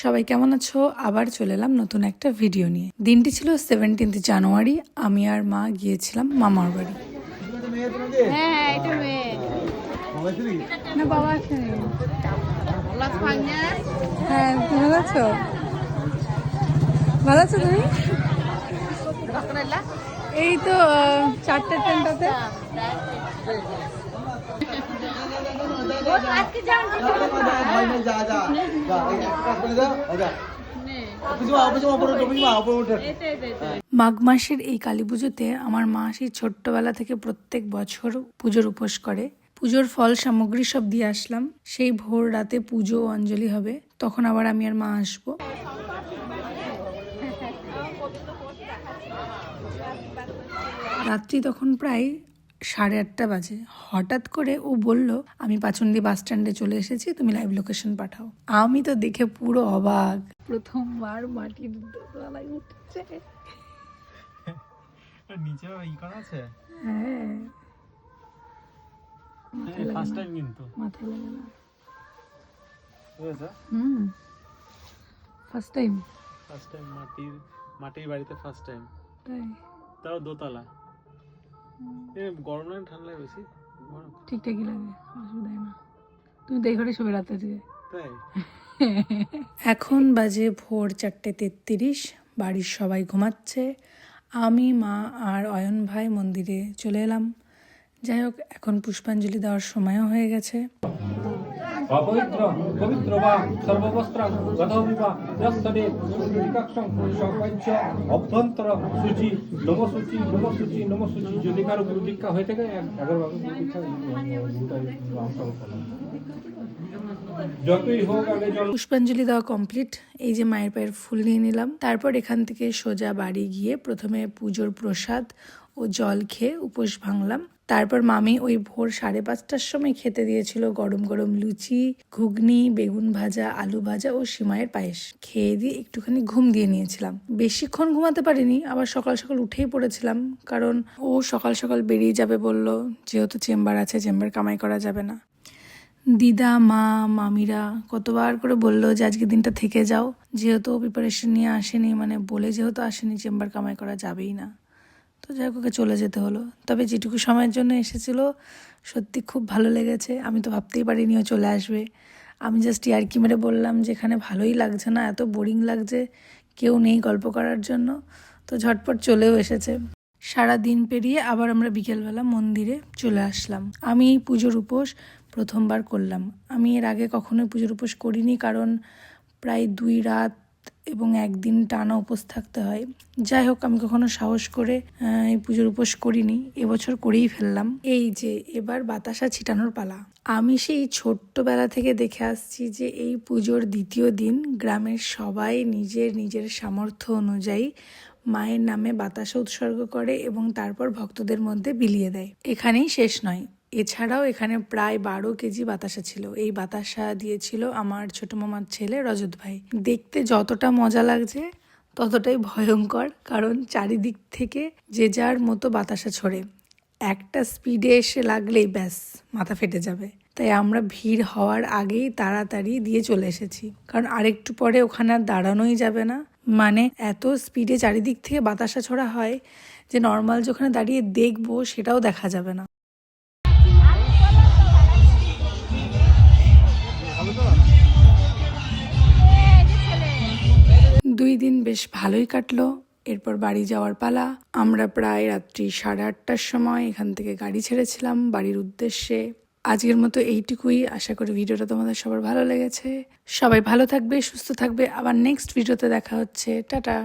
সবাই কেমন আছো? আবার চলে এলাম নতুন একটা ভিডিও নিয়ে। দিনটি ছিল সেভেন্টিন্থ জানুয়ারি আমি আর মা গিয়েছিলাম মামার বাড়ি। হ্যাঁ ভালো আছো? ভালো আছো তুমি? এই তো চারটে ট্রেনটাতে। মাঘ মাসের এই কালী পুজোতে আমার মা সেই ছোট্টবেলা থেকে প্রত্যেক বছর পুজোর উপোস করে। পুজোর ফল সামগ্রী সব দিয়ে আসলাম। সেই ভোর রাতে পুজো অঞ্জলি হবে। তখন আবার আমি আর মা আসব। রাত্রি তখন প্রায় সাড়ে আটটা বাজে। হঠাৎ করে ও বলল আমি পাচন্দি বাস স্ট্যান্ডে চলে এসেছি তুমি লাইভ লোকেশন পাঠাও। আমি তো দেখে পুরো অবাক। প্রথমবার মাটির দোতলায় উঠছে। নিচে ই করা আছে? হ্যাঁ। ফার্স্ট টাইম কিন্তু। মাথায় লাগে না। হুম। ফার্স্ট টাইম ফার্স্ট টাইম মাটির মাটির বাড়িতে ফার্স্ট টাইম তাই। তাও দোতলা। গরম লাগে ঠান্ডা লাগে বেশি? ঠিকঠাকই লাগে অসুবিধা হয় না। তুমি তো এই ঘরে শুয়ে রাতে আজকে। এখন বাজে ভোর চারটে তেত্রিশ বাড়ির সবাই ঘুমাচ্ছে। আমি মা আর অয়ন ভাই মন্দিরে চলে এলাম। যাই হোক এখন পুষ্পাঞ্জলি দেওয়ার সময়ও হয়ে গেছে। অপবিত্র, পবিত্র বা অভ্যন্তর সূচি নম সূচি নম সূচি নম সূচি যদি কারও হয়ে থাকে পুষ্পাঞ্জলি দেওয়া কমপ্লিট এই যে মায়ের পায়ের ফুল নিয়ে নিলাম। তারপর এখান থেকে সোজা বাড়ি গিয়ে প্রথমে পুজোর প্রসাদ ও জল খেয়ে উপোস ভাঙলাম। তারপর মামি ওই ভোর সাড়ে পাঁচটার সময় খেতে দিয়েছিল গরম গরম লুচি, ঘুগনি, বেগুন ভাজা, আলু ভাজা ও সিমাইয়ের পায়েস। খেয়ে দিয়ে একটুখানি ঘুম দিয়ে নিয়েছিলাম। বেশিক্ষণ ঘুমাতে পারিনি, আবার সকাল সকাল উঠেই পড়েছিলাম, কারণ ও সকাল সকাল বেরিয়ে যাবে বলল, যেহেতু চেম্বার আছে, চেম্বার কামাই করা যাবে না। দিদা, মা, মামিরা কতবার করে বলল যে, আজকে দিনটা থেকে যাও। যেহেতু প্রিপারেশন নিয়ে আসেনি মানে বলে যেহেতু আসেনি, চেম্বার কামাই করা যাবেই না। তো যাই হোক চলে যেতে হলো। তবে যেটুকু সময়ের জন্য এসেছিল, সত্যি খুব ভালো লেগেছে। আমি তো ভাবতেই পারিনি ও চলে আসবে। আমি জাস্ট ইয়ার্কি মেরে বললাম যে, এখানে ভালোই লাগছে না, এত বোরিং লাগছে। কেউ নেই গল্প করার জন্য। তো ঝটপট চলেও এসেছে। সারা দিন পেরিয়ে আবার আমরা বিকেলবেলা মন্দিরে চলে আসলাম। আমি এই পুজোর উপোস প্রথমবার করলাম। আমি এর আগে কখনোই পুজোর উপোস করিনি, কারণ প্রায় দুই রাত এবং একদিন টানা উপোস থাকতে হয়। যাই হোক, আমি কখনো সাহস করে এই পুজোর উপোস করিনি। এবছর করেই ফেললাম। এই যে, এবার বাতাসা ছিটানোর পালা। আমি সেই ছোট্টবেলা থেকে দেখে আসছি যে, এই পুজোর দ্বিতীয় দিন গ্রামের সবাই নিজের নিজের সামর্থ্য অনুযায়ী মায়ের নামে বাতাসা উৎসর্গ করে এবং তারপর ভক্তদের মধ্যে বিলিয়ে দেয়। এখানেই শেষ নয়। এছাড়াও এখানে প্রায় বারো কেজি বাতাসা ছিল। এই বাতাসা দিয়েছিল আমার ছোট মামার ছেলে রজত ভাই। দেখতে যতটা মজা লাগছে, ততটাই ভয়ঙ্কর, কারণ চারিদিক থেকে যে যার মতো বাতাসা ছড়ে। একটা স্পিডে এসে লাগলেই ব্যাস, মাথা ফেটে যাবে। তাই আমরা ভিড় হওয়ার আগেই তাড়াতাড়ি দিয়ে চলে এসেছি। কারণ আরেকটু পরে ওখানে আর দাঁড়ানোই যাবে না। মানে এত স্পিডে চারিদিক থেকে বাতাসা ছড়া হয় যে নর্মাল যেখানে দাঁড়িয়ে দেখব সেটাও দেখা যাবে না। দুই দিন বেশ ভালোই কাটলো। এরপর বাড়ি যাওয়ার পালা। আমরা প্রায় রাত্রি সাড়ে আটটার সময় এখান থেকে গাড়ি ছেড়েছিলাম বাড়ির উদ্দেশ্যে। আজকের মতো এইটুকুই। আশা করি ভিডিওটা তোমাদের সবার ভালো লেগেছে। সবাই ভালো থাকবে, সুস্থ থাকবে। আবার নেক্সট ভিডিওতে দেখা হচ্ছে। টাটা!